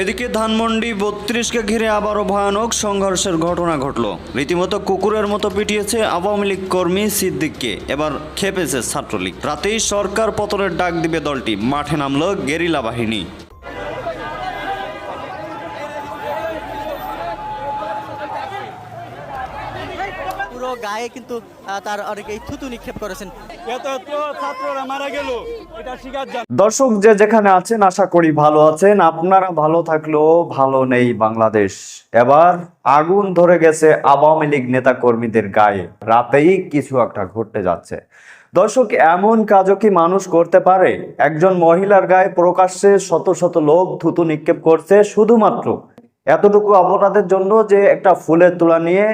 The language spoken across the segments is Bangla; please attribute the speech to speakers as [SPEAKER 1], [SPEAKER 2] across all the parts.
[SPEAKER 1] এদিকে ধানমন্ডি বত্রিশকে ঘিরে আবারও ভয়ানক সংঘর্ষের ঘটনা ঘটল। রীতিমতো কুকুরের মতো পিটিয়েছে আওয়ামী লীগ কর্মী সিদ্দিককে এবার খেপেছে ছাত্রলীগ। রাতেই সরকার পতনের ডাক দিবে দলটি মাঠে নামল গেরিলা বাহিনী।
[SPEAKER 2] পুরো গায়ে কিন্তু তার অনেকেই থুতু নিক্ষেপ করেছেন।
[SPEAKER 3] এত ছাত্ররা মারা গেল।
[SPEAKER 1] দর্শক যে যেখানে আছেন, আশা করি ভালো আছেন। আপনারা ভালো থাকলেও ভালো নেই বাংলাদেশ। এবার আগুন ধরে গেছে আওয়ামী লীগ নেতা কর্মীদের গায়ে। রাতেই কিছু একটা ঘটতে যাচ্ছে। দর্শক, এমন কাজও কি মানুষ করতে পারে? একজন মহিলার গায়ে প্রকাশ্যে শত শত লোক থুতু নিক্ষেপ করছে শুধুমাত্র। এতটুকু অপরাধের জন্য যে একটা ফুলের তোলা নিয়ে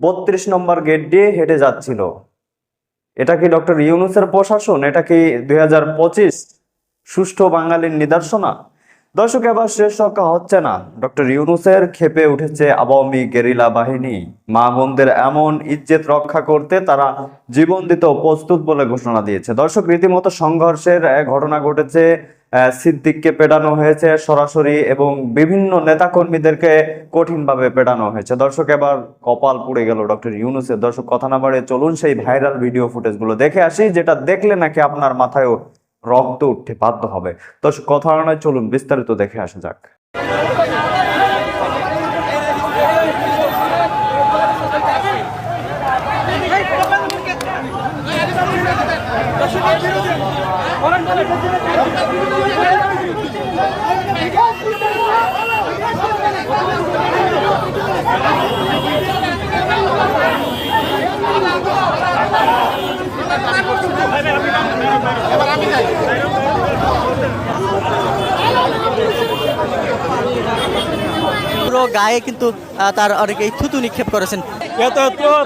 [SPEAKER 1] বত্রিশ নম্বর গেট দিয়ে হেঁটে যাচ্ছিল। এটা কি ডক্টর ইউনুসের প্রশাসন? এটা কি দুই হাজার পঁচিশ সুষ্ঠু বাঙালির নিদর্শনা? দর্শক, এবার শেষ রক্ষা হচ্ছে না। ডক্টর ইউনুসের খেপে উঠেছে আওয়ামী গেরিলা বাহিনী। মা বোনদের এমন ইজ্জেত রক্ষা করতে তারা জীবন দিতে প্রস্তুত বলে ঘোষণা দিয়েছে। দর্শক, রীতিমতো সংঘর্ষের ঘটনা ঘটেছে সিদ্দিককে পেটানো হয়েছে সরাসরি এবং বিভিন্ন নেতাকর্মীদেরকে কঠিনভাবে পেটানো হয়েছে। দর্শক, এবার কপাল পুড়ে গেল ডক্টর ইউনুসের। দর্শক, কথা না বাড়িয়ে চলুন সেই ভাইরাল ভিডিও ফুটেজগুলো দেখে আসি, যেটা দেখলে নাকি আপনার মাথায়ও রক্ত উঠতে বাধ্য হবে। দর্শক, কথা নয় চলুন, বিস্তারিত দেখে আসা যাক।
[SPEAKER 2] পুরো গায়ে কিন্তু তার অনেকেই থুতু নিক্ষেপ করেছেন।
[SPEAKER 3] এত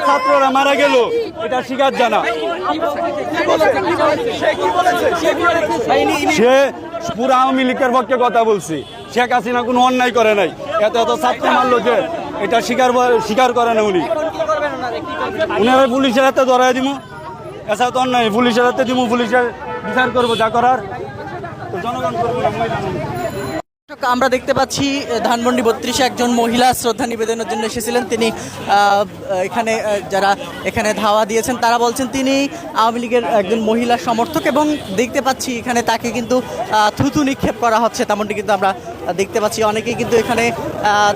[SPEAKER 3] ছাত্ররা মারা গেল, এটা শিকার জানা। সে পুরো আওয়ামী লীগের পক্ষে কথা বলছি। শেখ হাসিনা কোনো অন্যায় করে নাই। এত এত ছাত্র মারলো যে এটা স্বীকার স্বীকার করে না উনি। উনারা পুলিশের হাতে ধরাই দিব এছাড়া তো অন্যায়। পুলিশের হাতে দিব পুলিশের বিচার করব, যা করার। জনগণ করব না মহিলা মানুষ।
[SPEAKER 2] দর্শক, আমরা দেখতে পাচ্ছি ধানমন্ডি বত্রিশে একজন মহিলা শ্রদ্ধা নিবেদনের জন্য এসেছিলেন। তিনি এখানে যারা এখানে ধাওয়া দিয়েছেন, তারা বলছেন তিনি আওয়ামী লীগের একজন মহিলা সমর্থক এবং দেখতে পাচ্ছি এখানে তাকে কিন্তু থুতু নিক্ষেপ করা হচ্ছে, তেমনটি কিন্তু আমরা দেখতে পাচ্ছি। অনেকেই কিন্তু এখানে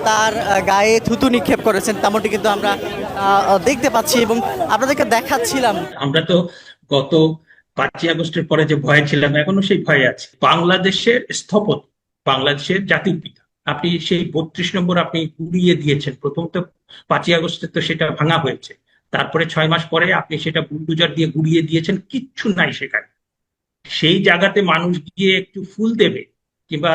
[SPEAKER 2] তার গায়ে থুতু নিক্ষেপ করেছেন, তেমনটি কিন্তু আমরা দেখতে পাচ্ছি এবং আপনাদেরকে দেখাচ্ছিলাম।
[SPEAKER 4] আমরা তো গত পাঁচই আগস্টের পরে যে ভয়ে ছিলাম, এখনও সেই ভয়ে আছি। বাংলাদেশের স্থপতি বাংলাদেশের জাতির পিতা। আপনি সেই বত্রিশ নম্বর আপনি উড়িয়ে দিয়েছেন। প্রথম তো পাঁচই আগস্টে তো সেটা ভাঙা হয়েছে। তারপরে ছয় মাস পরে আপনি সেটা বুলডোজার দিয়ে গুড়িয়ে দিয়েছেন। কিচ্ছু নাই সেখানে। সেই জায়গাতে মানুষ গিয়ে একটু ফুল দেবে কিংবা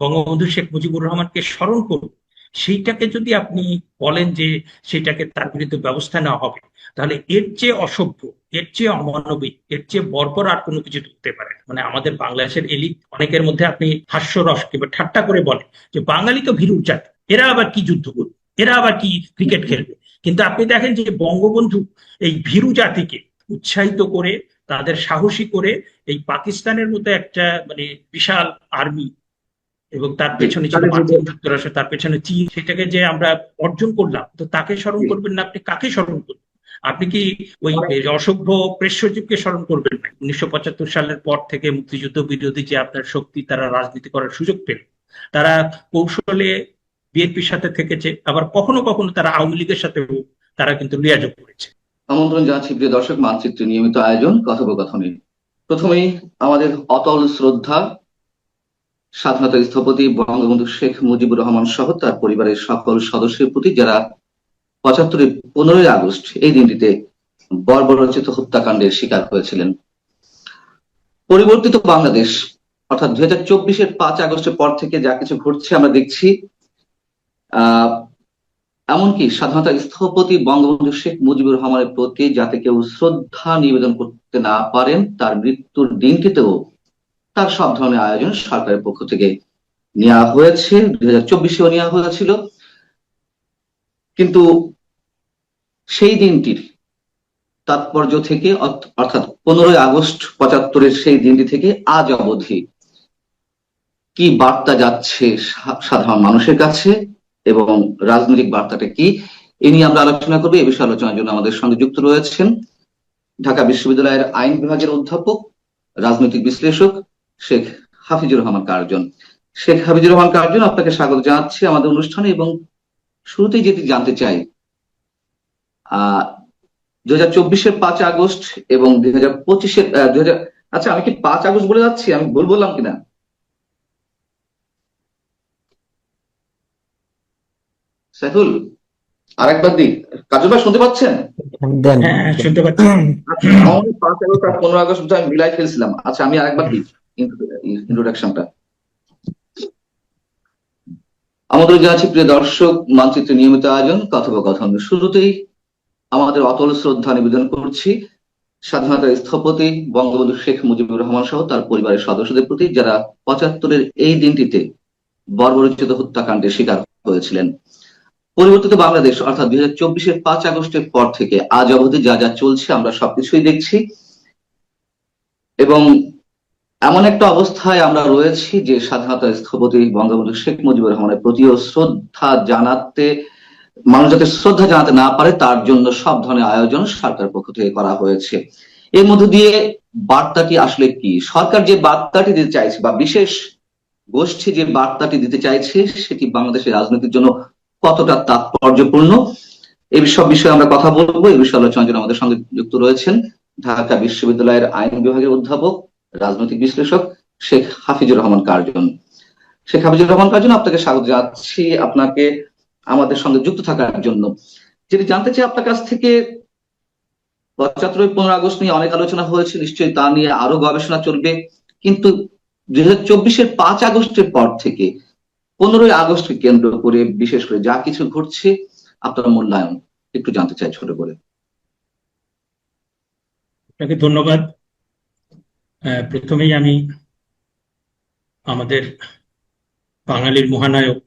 [SPEAKER 4] বঙ্গবন্ধু শেখ মুজিবুর রহমানকে স্মরণ করবে সেইটাকে যদি আপনি বলেন যে সেটাকে তার বিরুদ্ধে ব্যবস্থা নেওয়া হবে, তাহলে এর চেয়ে অসভ্য এর চেয়ে অমানবিক এর চেয়ে বর্বর আর কোনো কিছু ধরতে পারে মানে আমাদের বাংলাদেশের এলিট অনেকের মধ্যে আপনি হাস্যরস কিংবা ঠাট্টা করে বলে যে বাঙালি তো ভীরু জাতি এরা আবার কি যুদ্ধ করবে? এরা আবার কি ক্রিকেট খেলবে? কিন্তু আপনি দেখেন যে বঙ্গবন্ধু এই ভীরু জাতিকে উৎসাহিত করে তাদের সাহসী করে এই পাকিস্তানের মতো একটা মানে বিশাল আর্মি এবং তার পেছনে ছিল মার্কিন যুক্তরাষ্ট্র তার পেছনে চীন সেটাকে যে আমরা অর্জন করলাম তো তাকে স্মরণ করবেন না আপনি? কাকে স্মরণ করবেন? আপনি কি ওই অসভ্য প্রেস্যযুগকে স্মরণ করবেন না? উনিশশো পঁচাত্তর সালের পর থেকে মুক্তিযুদ্ধ বিরোধী যে আপনার শক্তি তারা রাজনীতি করার সুযোগ পেল। তারা কৌশলে বিএনপির সাথে থেকেছে আবার কখনো কখনো তারা আওয়ামী লীগের সাথেও তারা কিন্তু লিয়াযোগ করেছে।
[SPEAKER 5] আমন্ত্রণ জানাচ্ছি প্রিয় দর্শক মানচিত্র নিয়মিত আয়োজন কথোপকথনে প্রথমেই আমাদের অতল শ্রদ্ধা স্বাধীনতার স্থপতি বঙ্গবন্ধু শেখ মুজিবুর রহমান সহ তার পরিবারের সকল সদস্যের প্রতি যারা পঁচাত্তরের পনেরোই আগস্ট এই দিনটিতে বর্বরচিত হত্যাকাণ্ডের শিকার হয়েছিলেন। পরিবর্তিত বাংলাদেশ, অর্থাৎ দুই হাজার চব্বিশের পাঁচ আগস্টের পর থেকে যা কিছু ঘটছে আমরা দেখছি, আহ, এমনকি স্বাধীনতার স্থপতি বঙ্গবন্ধু শেখ মুজিবুর রহমানের প্রতি যাতে কেউ শ্রদ্ধা নিবেদন করতে না পারেন, তার মৃত্যুর দিনটিতেও তার সব ধরনের আয়োজন সরকারের পক্ষ থেকে নেওয়া হয়েছে। দুই হাজার চব্বিশেও নেওয়া হয়েছিল। কিন্তু সেই দিনটির তাৎপর্য থেকে অর্থাৎ পনেরোই আগস্ট পঁচাত্তরের সেই দিনটি থেকে আজ অবধি কি বার্তা যাচ্ছে সাধারণ মানুষের কাছে এবং রাজনৈতিক বার্তাটা কি? এ নিয়ে আমরা আলোচনা করব। এ বিষয়ে আলোচনার জন্য আমাদের সঙ্গে যুক্ত রয়েছেন ঢাকা বিশ্ববিদ্যালয়ের আইন বিভাগের অধ্যাপক, রাজনৈতিক বিশ্লেষক শেখ হাফিজুর রহমান কার্জন। শেখ হাফিজুর রহমান কার্জন, আপনাকে স্বাগত জানাচ্ছি আমাদের অনুষ্ঠানে এবং শুরুতেই যেটি জানতে চাই আহ দুই হাজার চব্বিশের পাঁচ আগস্ট এবং দুই হাজার পঁচিশের দুই হাজার আচ্ছা আমি কি পাঁচ আগস্ট বলে যাচ্ছি? আমি ভুল বললাম কিনা? সাইফুল আরেকবার দি কাজল ভাই শুনতে পাচ্ছেন?
[SPEAKER 4] হ্যাঁ শুনতে পাচ্ছি।
[SPEAKER 5] আচ্ছা, পাঁচ আগস্ট আর পনেরো আগস্ট আমি মিলাই ফেলছিলাম। আচ্ছা আমি আরেকবার দিই। ইন্ট্রোডাকশনটা আমাদের জানাচ্ছি প্রিয় দর্শক, মানচিত্র নিয়মিত আয়োজন, কথোপকথন। শুরুতেই আমাদের অতল শ্রদ্ধা নিবেদন করছি। স্বাধীনতার স্থপতি বঙ্গবন্ধু শেখ মুজিবুর রহমান সহ তার পরিবারের সদস্যদের প্রতি যারা পঁচাত্তরের এই দিনটিতে বর্বরচিত হত্যাকাণ্ডের শিকার হয়েছিলেন। পরিবর্তিত বাংলাদেশ, অর্থাৎ দুই হাজার চব্বিশের পাঁচ আগস্টের পর থেকে আজ অবধি যা যা চলছে আমরা সবকিছুই দেখছি। এবং এমন একটা অবস্থায় আমরা রয়েছি যে স্বাধীনতা স্থপতি বঙ্গবন্ধু শেখ মুজিবুর রহমানের প্রতিও শ্রদ্ধা জানাতে, মানুষ যাতে শ্রদ্ধা জানাতে না পারে, তার জন্য সব ধরনের আয়োজন সরকার পক্ষ থেকে করা হয়েছে। এর মধ্য দিয়ে বার্তাটি আসলে কি? সরকার যে বার্তাটি দিতে চাইছে বা বিশেষ গোষ্ঠী যে বার্তাটি দিতে চাইছে, সেটি বাংলাদেশের রাজনীতির জন্য কতটা তাৎপর্যপূর্ণ? এই সব বিষয়ে আমরা কথা বলব। এই বিষয়ে আলোচনার জন্য আমাদের সঙ্গে যুক্ত রয়েছেন ঢাকা বিশ্ববিদ্যালয়ের আইন বিভাগের অধ্যাপক রাজনৈতিক বিশ্লেষক শেখ হাফিজুর রহমান কার্জন। শেখ হাফিজুর রহমান কার্জন, আপনাকে স্বাগত জানাচ্ছি আপনাকে আমাদের সঙ্গে যুক্ত থাকার জন্য। যেটি জানতে চাই আপনার কাছ থেকে, পঁচাত্তর পনেরো আগস্ট নিয়ে অনেক আলোচনা হয়েছে, নিশ্চয়ই তা নিয়ে আরও গবেষণা চলবে। কিন্তু দুই হাজার চব্বিশের পাঁচ আগস্টের পর থেকে পনেরোই আগস্টকে কেন্দ্র করে, বিশেষ করে যা কিছু ঘটছে, আপনার মূল্যায়ন একটু জানতে চাই ছোট করে।
[SPEAKER 4] আপনাকে ধন্যবাদ। প্রথমেই আমি আমাদের বাঙালির মহানায়ক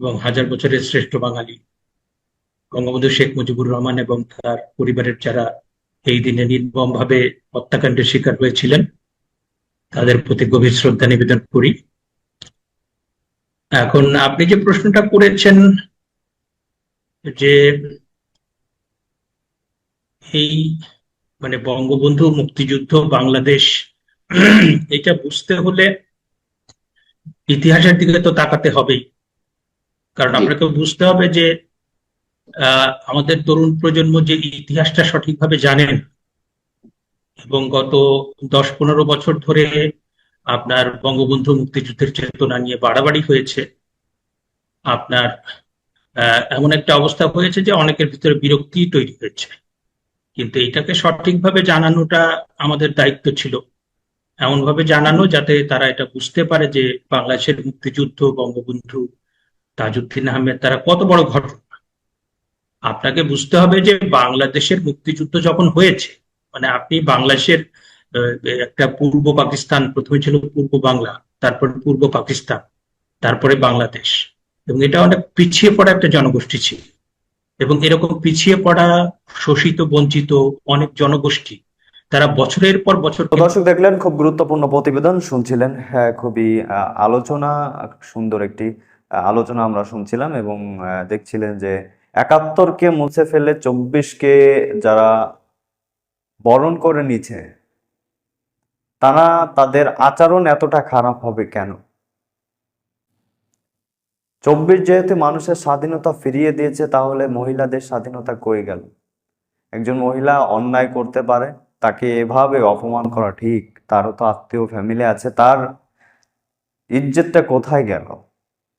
[SPEAKER 4] এবং হাজার বছরের শ্রেষ্ঠ বাঙালি বঙ্গবন্ধু শেখ মুজিবুর রহমান এবং তার পরিবারের যারা এই দিনে নির্মমভাবে হত্যাকাণ্ডের শিকার হয়েছিলেন, তাদের প্রতি গভীর শ্রদ্ধা নিবেদন করি। এখন আপনি যে প্রশ্নটা করেছেন যে এই মানে বঙ্গবন্ধু মুক্তিযুদ্ধ বাংলাদেশ এটা বুঝতে হলে ইতিহাসের দিকে তো তাকাতে হবেই কারণ। আপনাকে বুঝতে হবে যে আমাদের তরুণ প্রজন্ম যে ইতিহাসটা সঠিকভাবে জানেন এবং গত দশ পনেরো বছর ধরে আপনার বঙ্গবন্ধু মুক্তিযুদ্ধের চেতনা নিয়ে বাড়াবাড়ি হয়েছে। আপনার আহ, এমন একটা অবস্থা হয়েছে যে অনেকের ভিতরে বিরক্তি তৈরি হয়েছে। কিন্তু এটাকে সঠিকভাবে জানানোটা আমাদের দায়িত্ব ছিল। এমনভাবে জানানো যাতে তারা এটা বুঝতে পারে যে বাংলাদেশের মুক্তিযুদ্ধ, বঙ্গবন্ধু তাজউদ্দিন আহমেদ তারা কত বড় ঘটনা। আপনাকে বুঝতে হবে যে বাংলাদেশের মুক্তিযুদ্ধ যখন হয়েছে মানে আপনি বাংলাদেশের একটা পূর্ব পাকিস্তান, প্রথমে ছিল পূর্ব বাংলা, তারপরে পূর্ব পাকিস্তান, তারপরে বাংলাদেশ, এবং এটা অনেক পিছিয়ে পড়া একটা জনগোষ্ঠী ছিল। এবং এরকম পিছিয়ে পড়া, শোষিত, বঞ্চিত অনেক জনগোষ্ঠী, তারা বছরের পর বছর
[SPEAKER 1] দর্শক দেখলেন, খুব গুরুত্বপূর্ণ প্রতিবেদন শুনছিলেন। হ্যাঁ খুবই আলোচনা, সুন্দর একটি আলোচনা আমরা শুনছিলাম এবং দেখছিলেন যে একাত্তরকে মুছে ফেলে চব্বিশকে যারা বরণ করে নিচ্ছে তারা তাদের আচরণ এতটা খারাপ হবে কেন? চব্বিশ যেহেতু মানুষের স্বাধীনতা ফিরিয়ে দিয়েছে, তাহলে মহিলাদের স্বাধীনতা কই গেল? একজন মহিলা অন্যায় করতে পারে, তাকে এভাবে অপমান করা ঠিক? তারও তো আত্মীয় ফ্যামিলি আছে, তার ইজ্জতটা কোথায় গেল?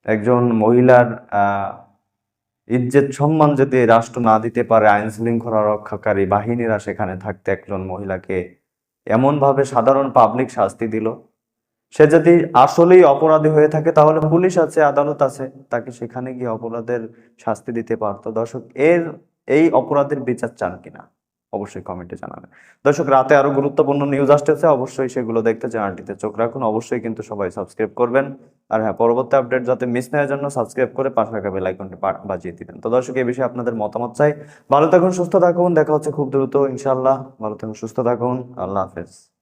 [SPEAKER 1] একজন মহিলার ইজ্জত সম্মান যদি রাষ্ট্র না দিতে পারে, আইন শৃঙ্খলা রক্ষাকারী বাহিনীরা সেখানে থাকতে একজন মহিলাকে এমনভাবে সাধারণ পাবলিক শাস্তি দিল? সে যদি আসলেই অপরাধী হয়ে থাকে, তাহলে পুলিশ আছে, আদালত আছে, তাকে সেখানে গিয়ে অপরাধের শাস্তি দিতে পারতো। দর্শক, এর, এই অপরাধের বিচার চান কিনা? অবশ্যই কমেন্টে জানাবেন। দর্শক, রাতে আরও গুরুত্বপূর্ণ নিউজ আসতেছে, অবশ্যই সেগুলো দেখতে চ্যানেলটিতে চোখ রাখুন, অবশ্যই কিন্তু সবাই সাবস্ক্রাইব করবেন। আর হ্যাঁ পরবর্তী আপডেট যাতে মিস না হওয়ার জন্য সাবস্ক্রাইব করে পাশে থাকা বেল আইকনটি বাজিয়ে দিবেন। তো দর্শক এই বিষয়ে আপনাদের মতামত চাই। ভালো থাকুন, সুস্থ থাকুন, দেখা হচ্ছে খুব দ্রুত, ইনশাআল্লাহ। ভালো থাকুন, সুস্থ থাকুন, আল্লাহ হাফেজ।